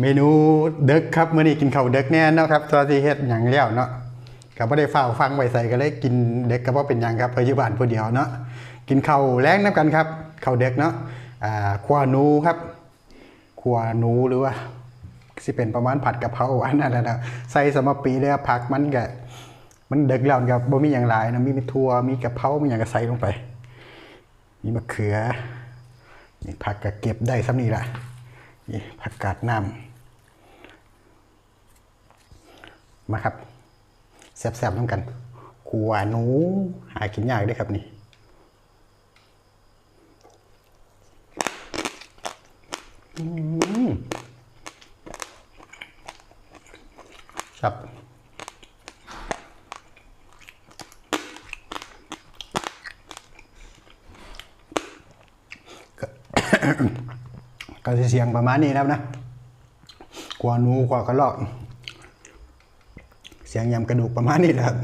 เมนูเด็กครับมื้อนี้กินข้าวเด็กแน่เนาะครับตัวที่เฮ็ดหยังแล้วเนาะก็บ่ได้ฝ้าฟังไว้ใส่ก็เลยกินเด็กก็บ่เป็นหยังครับเพราะอยู่บ้านผู้เดียวเนาะกินข้าวแลงนํกันครับข้าวเด็กเนาะอ่าขัวหนูครับขัวหนูหรือว่าสิเป็นประมาณผัดกะเพราอันนั้นน่ะใส่สมปีเลยผักมันก็มันเด็กแล้วก็บ่มีหยังหลายนะมีถั่วมีกะเพรามีหยังก็ใส่ลงไป มีมะเขือนี่ผักก็เก็บได้ซ้ำนี่ละนี่ผักกาดน้ำ มาครับแซ่บๆน้ำกันขัวหนูหากินยากด้วยครับนี่ครับก็เสียงประมาณนี้แล้วนะกว่าหนูกว่ากระรอก สียงยำกระดูกประมาณนี้และครับ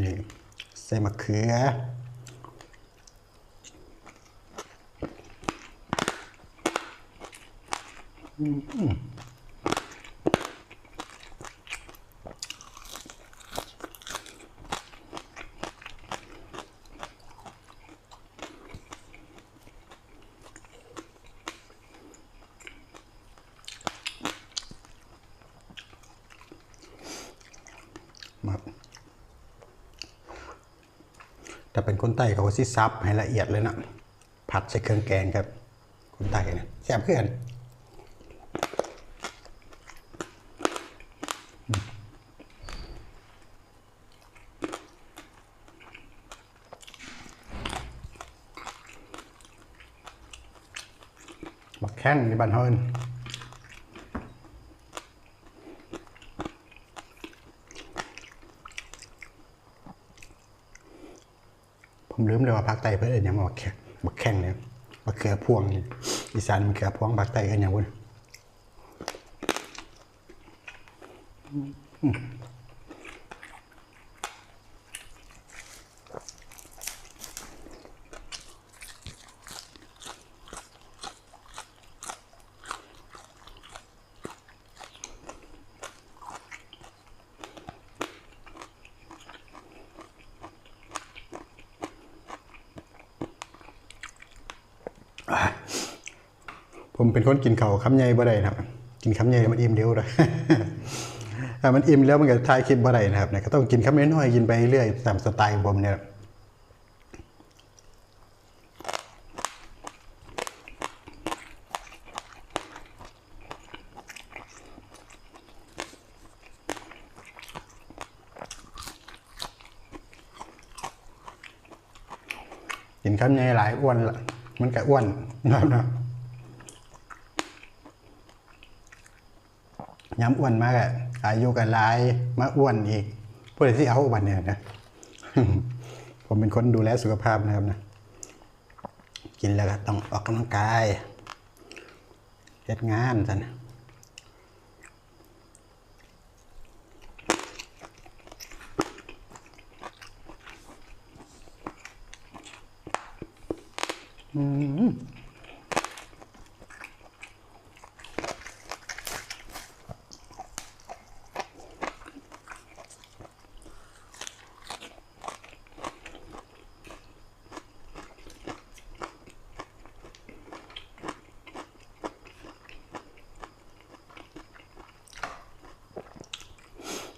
นี่ใส่มะเขือม ถ้าเป็นคนใต้เขาก็สิซับให้ละเอียดเลยนะผัดใส่เครื่องแกงครับ คนใต้เนี่ยแซ่บเพื่อนบักแข้งในบ้านเฮาน ผมลืมเลยว่าภาคใต้เพื่อนเอนหยังมาบักแข่งบักแข่งเนี่ยบักเขือพวงอีสานมันเขือพวงภาคใต้เอนหยังวุ้น ผมเป็นคนกินข้าวคำใหญ่บ่ได้นะครับ กินคำใหญ่มันอิ่มเดียวเลยมันอิ่มแล้วมันก็ถ่ายคลิปบ่ได้นะครับเนี่ยก็ต้องกินคำน้อยๆกินไปเรื่อยตามสไตล์ผมเนี่ยกินข้าวเหนียหลายอ้วนละมันก็อ้วนนะครับนะ ย้ำอ้วนมากอะอายุกันหลายมาอ้วนอีกพื่อที่เอาวันเนี่ยนะ ผมเป็นคนดูแลสุขภาพนะครับนะกินแล้วก็ต้องออกกำลังกายเฮ็ดงานสัน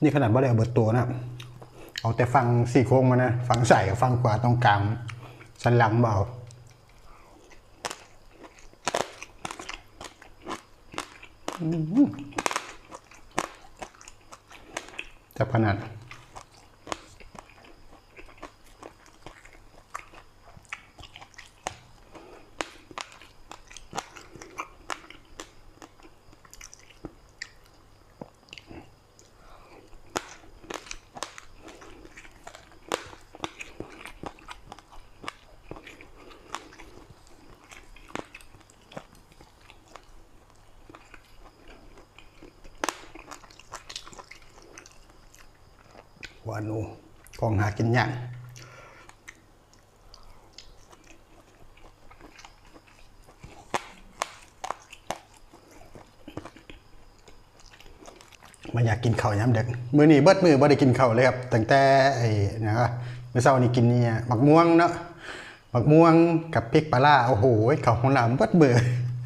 นี่ขนาดว่าได้เอาเบิดตัวนะเอาแต่ฟังสี่โค้งมานะฟังใส่กับฟังขวาตรงกลางสันหลังเบาจะขนาด วานูของหากินยากมาอยากกินข้าวยามเด็กมื้อนี้เบิดมือบ่ได้กินข้าวเลยครับตั้งแต่ไอ้นะครับมื้อเช้านี่กินเนี่ยบักม่วงเนาะบักม่วงกับพริกปลาร้าโอ้โหข้าวของน้ำเบิดมื้อ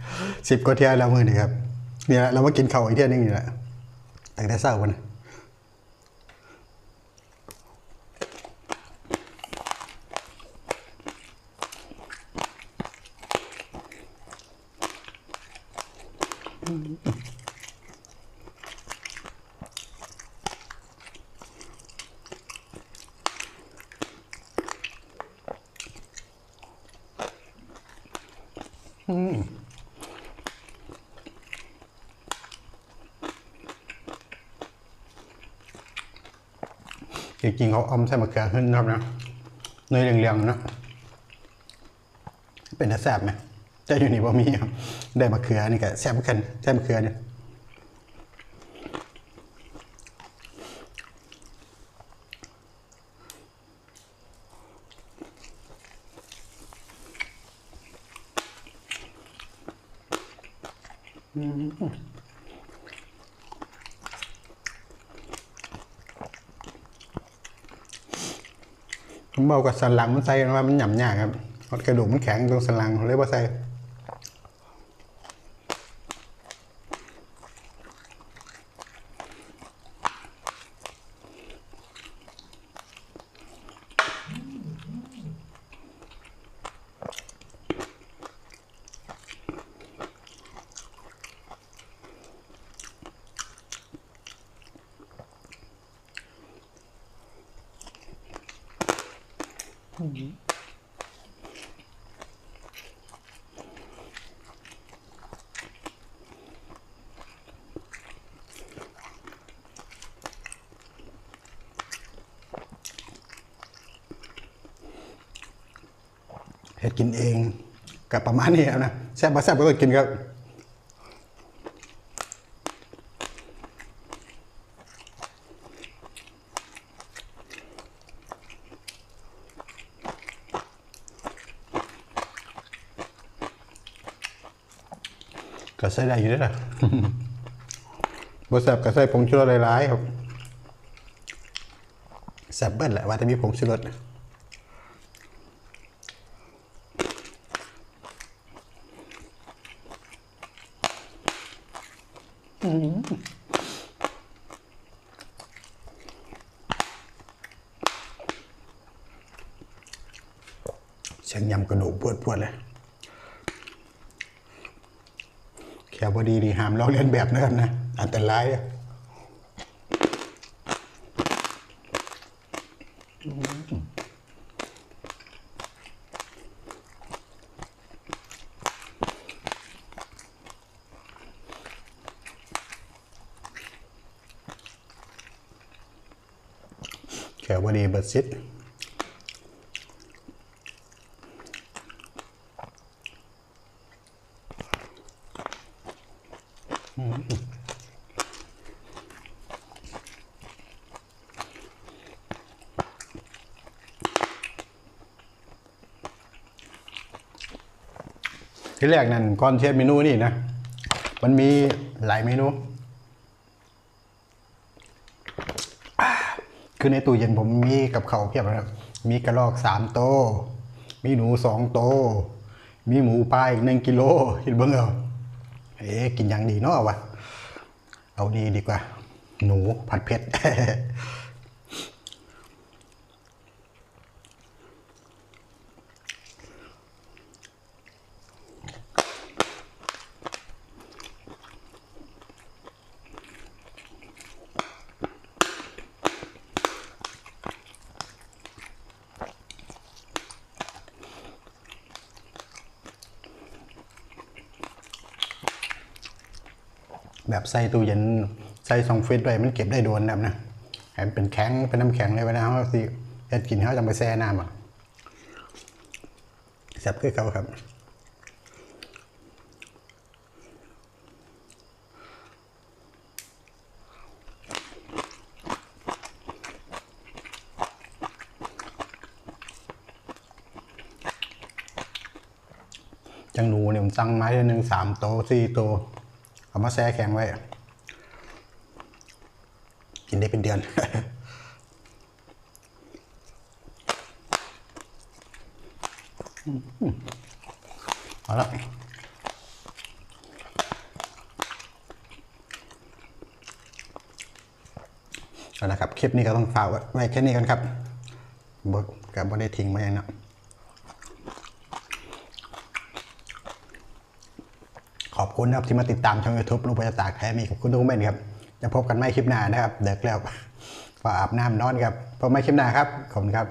10กว่าเที่ยแล้วมื้อนี้ครับเนี่ยแหละเรามากินข้าวอีกเที่ยหนึงนี่แหละตั้งแต่เช้าวันน จริงๆเขาอมใส่มะเขือขึ้นครับนะเนยเหลืองๆนะ เป็นแซ่บไหมแต่อยู่นี่บ่มีครับได้มะเขือนี่ก็แซ่บเหมือนกันแซ่บมะเขือเนี่ย ผมบอกกับสันหลังมันใส่กันว่ามันหย่ำยากครับกระดูกมันแข็งตรงสันหลังเลยว่าใส่ เฮ็ดกินเองกับประมาณนี้ครับนะแซ่บบ่แซ่บก็ต้องกินครับ ก็ใส่ได้อยู่ด้อล่ะบ่แซบก็ใส่ผงชูรสหลายๆครับแซบเบิดแหละว่าแต่มีผงชูรสเสียงยำกระดูกปวดปวดๆเลย แค่บอดีดีหามลอกเลียนแบบนะครับนะ อันตรายอะแค่บอดีเบิดซิด ที่แรกนั่นก่อนเชฟเมนูนี่นะ มันมีหลายเมนู คือในตู้เย็นผมมีกับเขาวเพียบเลยครับ มีกระรอกสามโต มีหนูสองโต มีหมูปลาอีกหนึ่งกิโลเห็นบิ้งเหรอเอ๊กินอย่างดีเนาะวะ เอาดีดีกว่า หนูผัดเผ็ด แบบใส่ตู้เย็นใส่ซองฟิตไว้มันเก็บได้โดนแบบนะให้มันเป็นแข็งเป็นน้ำแข็งเลยเวลาเขาสิเฮ็ดกินเขาจะไปแช่น้ำอะแซ่บคือเขาครับจังหนูเนี่ยผมสั่งไม้เดือนหนึ่งสามโตสี่โต เอามาแช่แข็งไว้ กินได้เป็นเดือน เอาละเอาละครับ คลิปนี้ก็ต้องฝากไว้แค่นี้กันครับบกับบได้ทิ้งไว้ยังเนาะขอบ คุณนะครับที่มาติดตามช่องยูทูบลุงพญาตากแท้มีขอบคุณทุกเมนครับจะพบกันไม่คลิปหน้านะครับ เด็กแล้วฝาอาบน้ำนอนครับพบไม่คลิปหน้าครับขอบคุณครับ